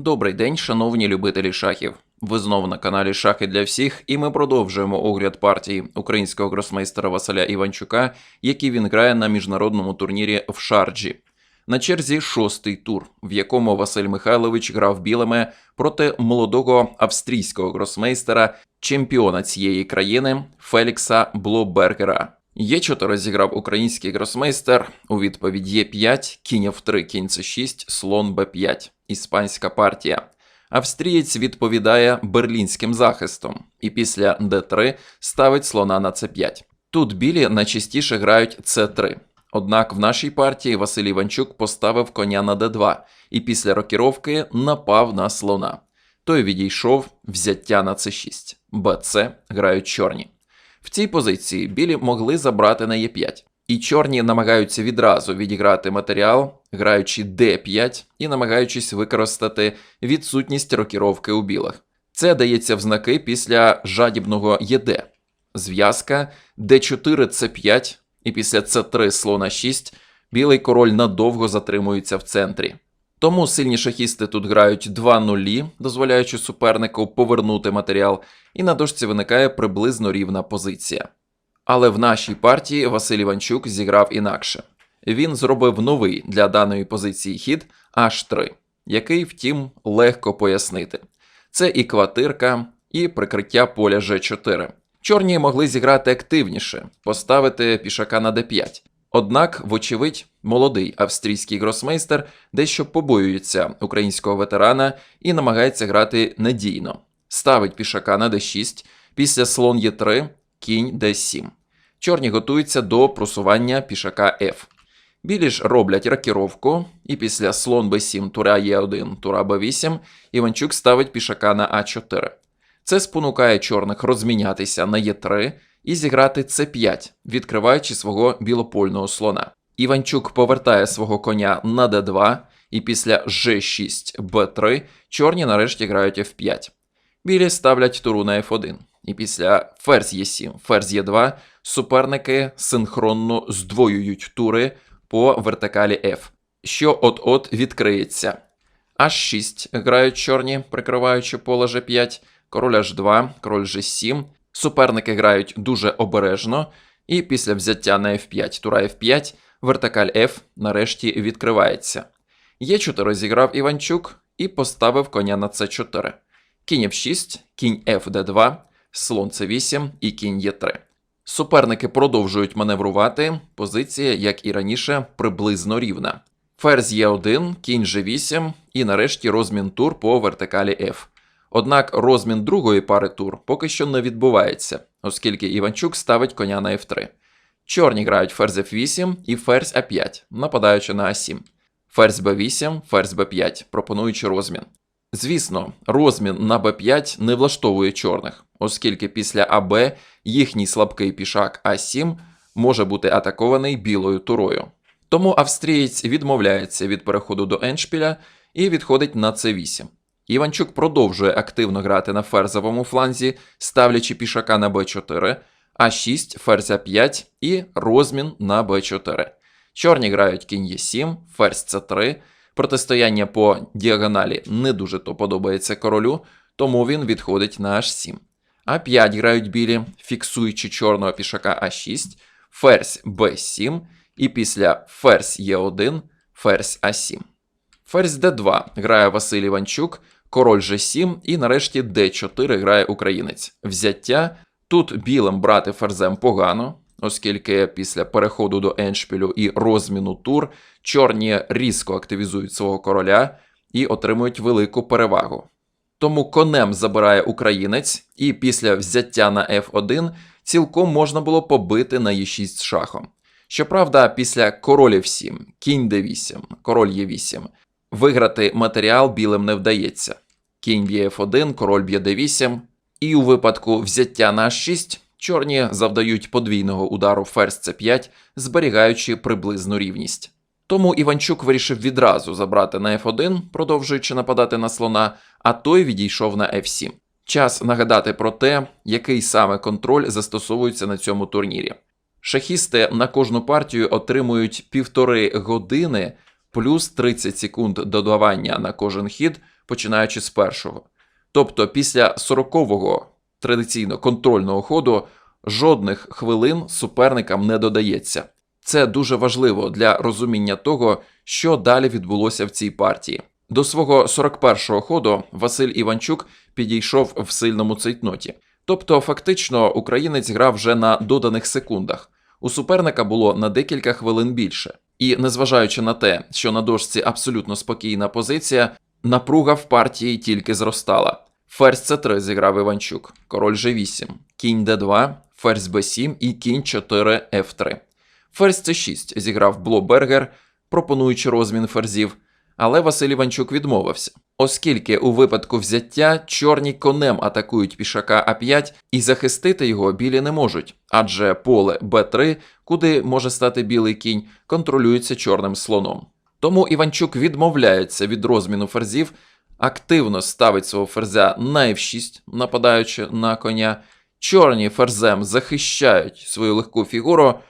Добрий день, шановні любителі шахів. Ви знову на каналі Шахи для всіх, і ми продовжуємо огляд партії українського гросмейстера Василя Іванчука, який він грає на міжнародному турнірі в Шарджі. На черзі шостий тур, в якому Василь Михайлович грав білими проти молодого австрійського гросмейстера, чемпіона цієї країни Фелікса Блобергера. Є4 розіграв український гросмейстер. У відповідь є 5, кінь F3, кінь C6, слон B5, іспанська партія. Австрієць відповідає берлінським захистом і після d3 ставить слона на c5. Тут білі найчастіше грають c3. Однак в нашій партії Василь Іванчук поставив коня на d2 і після рокіровки напав на слона. Той відійшов взяття на c6. bc грають чорні. В цій позиції білі могли забрати на Е5. І чорні намагаються відразу відіграти матеріал, граючи d5 і намагаючись використати відсутність рокіровки у білих. Це дається в знаки після жадібного ЄД. Зв'язка d4 c5 і після c3 слона 6 білий король надовго затримується в центрі. Тому сильні шахісти тут грають 2 нулі, дозволяючи супернику повернути матеріал, і на дошці виникає приблизно рівна позиція. Але в нашій партії Василь Іванчук зіграв інакше. Він зробив новий для даної позиції хід H3, який, втім, легко пояснити. Це і квартирка, і прикриття поля G4. Чорні могли зіграти активніше, поставити пішака на d5. Однак, вочевидь, молодий австрійський гросмейстер дещо побоюється українського ветерана і намагається грати надійно. Ставить пішака на d6, після слон Е3, кінь d7. Чорні готуються до просування пішака F. Білі ж роблять ракіровку, і після слон b7, тура Е1, тура b8, Іванчук ставить пішака на А4. Це спонукає чорних розмінятися на Е3 і зіграти С5, відкриваючи свого білопольного слона. Іванчук повертає свого коня на d2, і після G6, b3 чорні нарешті грають F5. Білі ставлять туру на F1. І після ферзь Е7, ферзь Е2 суперники синхронно здвоюють тури по вертикалі F, що от-от відкриється. H6 грають чорні, прикриваючи поле G5, король H2, король G7. Суперники грають дуже обережно, і після взяття на F5, тура F5, вертикаль F нарешті відкривається. Є4 розіграв Іванчук і поставив коня на c4. Кінь F6, кінь FD2, слон c8 і кінь Е3. Суперники продовжують маневрувати, позиція, як і раніше, приблизно рівна. Ферзь Е1, кінь G8 і нарешті розмін тур по вертикалі F. Однак розмін другої пари тур поки що не відбувається, оскільки Іванчук ставить коня на F3. Чорні грають ферзь F8 і ферзь А5, нападаючи на А7. Ферзь Б8, ферзь Б5, пропонуючи розмін. Звісно, розмін на Б5 не влаштовує чорних, оскільки після АБ їхній слабкий пішак А7 може бути атакований білою турою. Тому австрієць відмовляється від переходу до Еншпіля і відходить на С8. Іванчук продовжує активно грати на ферзовому фланзі, ставлячи пішака на Б4, А6, ферзь А5 і розмін на Б4. Чорні грають кінь Е7, ферзь С3. Протистояння по діагоналі не дуже то подобається королю, тому він відходить на H7. А5 грають білі, фіксуючи чорного пішака А6, ферзь Б7 і після ферзь Е1, ферзь А7. Ферзь Д2 грає Василь Іванчук, король G7 і нарешті Д4 грає українець. Взяття тут білим брати ферзем погано, оскільки після переходу до еншпілю і розміну тур чорні різко активізують свого короля і отримують велику перевагу. Тому конем забирає українець, і після взяття на F1 цілком можна було побити на Е6 шахом. Щоправда, після король F7, кінь d8, король Е8 виграти матеріал білим не вдається. Кінь б'є F1, король б'є d8, і у випадку взяття на H6 чорні завдають подвійного удару ферзь c5, зберігаючи приблизну рівність. Тому Іванчук вирішив відразу забрати на F1, продовжуючи нападати на слона, а той відійшов на F7. Час нагадати про те, який саме контроль застосовується на цьому турнірі. Шахісти на кожну партію отримують півтори години плюс 30 секунд додавання на кожен хід починаючи з першого. Тобто після 40-го традиційно контрольного ходу жодних хвилин суперникам не додається. Це дуже важливо для розуміння того, що далі відбулося в цій партії. До свого 41-го ходу Василь Іванчук підійшов в сильному цейтноті. Тобто, фактично, українець грав вже на доданих секундах. У суперника було на декілька хвилин більше. І незважаючи на те, що на дошці абсолютно спокійна позиція, напруга в партії тільки зростала. Ферзь С3 зіграв Іванчук, король G8, кінь D2, ферзь B7 і кінь 4 F3. Ферзь С6 зіграв Блобергер, пропонуючи розмін ферзів, але Василь Іванчук відмовився, оскільки у випадку взяття чорні конем атакують пішака А5 і захистити його білі не можуть, адже поле Б3, куди може стати білий кінь, контролюється чорним слоном. Тому Іванчук відмовляється від розміну ферзів, активно ставить свого ферзя на F6, нападаючи на коня. Чорні ферзем захищають свою легку фігуру.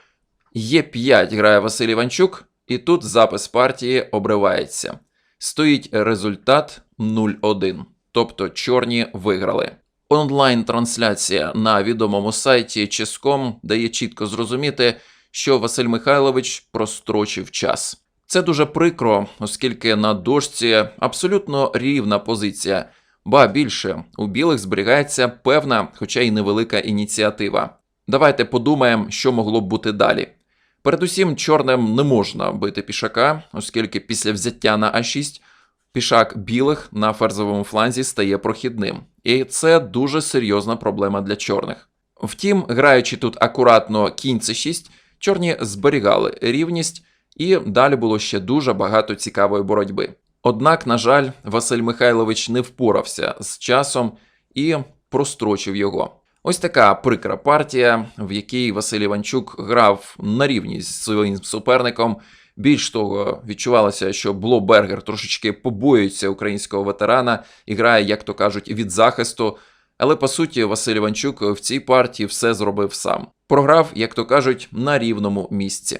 Є5 грає Василь Іванчук, і тут запис партії обривається. Стоїть результат 0-1, тобто чорні виграли. Онлайн-трансляція на відомому сайті Ческом дає чітко зрозуміти, що Василь Михайлович прострочив час. Це дуже прикро, оскільки на дошці абсолютно рівна позиція, ба більше у білих зберігається певна, хоча й невелика ініціатива. Давайте подумаємо, що могло б бути далі. Передусім, чорним не можна бити пішака, оскільки після взяття на А6 пішак білих на ферзовому фланзі стає прохідним. І це дуже серйозна проблема для чорних. Втім, граючи тут акуратно кінь С6, чорні зберігали рівність, і далі було ще дуже багато цікавої боротьби. Однак, на жаль, Василь Михайлович не впорався з часом і прострочив його. Ось така прикра партія, в якій Василь Іванчук грав на рівні з своїм суперником. Більш того, відчувалося, що Блобергер трошечки побоюється українського ветерана і грає, як то кажуть, від захисту. Але по суті, Василь Іванчук в цій партії все зробив сам. Програв, як то кажуть, на рівному місці.